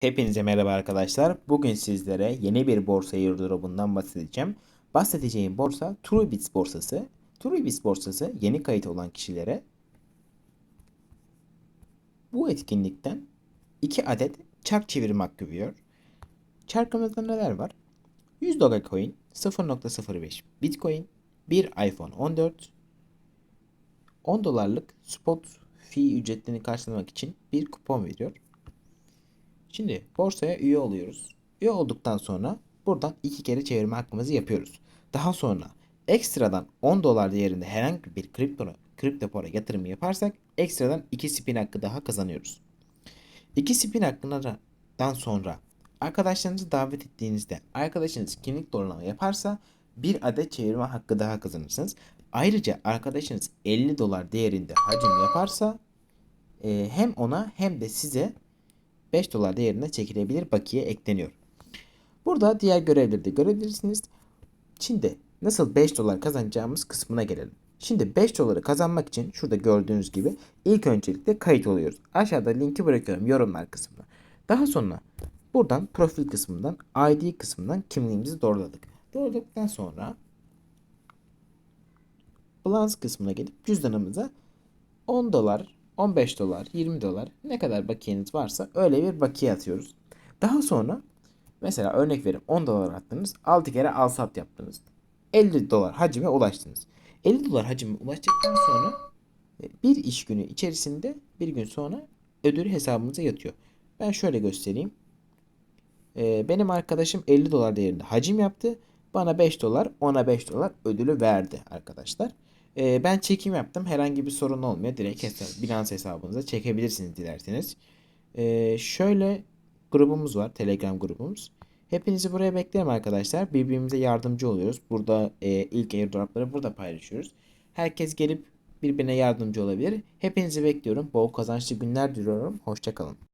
Hepinize merhaba arkadaşlar. Bugün sizlere yeni bir borsa airdrop'undan bahsedeceğim. Bahsedeceğim borsa Truebits borsası. Truebits borsası yeni kayıt olan kişilere bu etkinlikten 2 adet çark çevirme hakkı veriyor. Çarkımızda neler var? 100 dolar coin, 0.05 bitcoin, bir iPhone 14, 10 dolarlık spot fee ücretlerini karşılamak için bir kupon veriyor. Şimdi borsaya üye oluyoruz. Üye olduktan sonra buradan iki kere çevirme hakkımızı yapıyoruz. Daha sonra ekstradan 10 dolar değerinde herhangi bir kripto, kripto para yatırımı yaparsak ekstradan 2 spin hakkı daha kazanıyoruz. 2 spin hakkından sonra arkadaşlarınızı davet ettiğinizde arkadaşınız kimlik doğrulama yaparsa bir adet çevirme hakkı daha kazanırsınız. Ayrıca arkadaşınız 50 dolar değerinde hacim yaparsa e, hem ona hem de size 5 dolar değerinde çekilebilir bakiye ekleniyor. Burada diğer görevleri de görebilirsiniz. Şimdi nasıl 5 dolar kazanacağımız kısmına gelelim. Şimdi 5 doları kazanmak için şurada gördüğünüz gibi ilk öncelikle kayıt oluyoruz. Aşağıda linki bırakıyorum yorumlar kısmına. Daha sonra buradan profil kısmından ID kısmından kimliğimizi doğruladık. Doğruladıktan sonra balance kısmına gelip cüzdanımıza 10 dolar, 15 dolar, 20 dolar ne kadar bakiyeniz varsa öyle bir bakiye atıyoruz. Daha sonra mesela örnek verin 10 dolar attınız 6 kere al sat yaptınız. 50 dolar hacime ulaştınız. 50 dolar hacime ulaştıktan sonra e, bir iş günü içerisinde bir gün sonra ödülü hesabımıza yatıyor. Ben şöyle göstereyim. E, benim arkadaşım 50 dolar değerinde hacim yaptı. Bana 5 dolar, ona 5 dolar ödülü verdi arkadaşlar. E, ben çekim yaptım. Herhangi bir sorun olmuyor. Direkt hesap, Binance hesabınıza çekebilirsiniz dilerseniz. E, şöyle grubumuz var. Telegram grubumuz. Hepinizi buraya beklerim arkadaşlar. Birbirimize yardımcı oluyoruz. Burada e, ilk airdropları burada paylaşıyoruz. Herkes gelip birbirine yardımcı olabilir. Hepinizi bekliyorum. Bol kazançlı günler diliyorum. Hoşçakalın.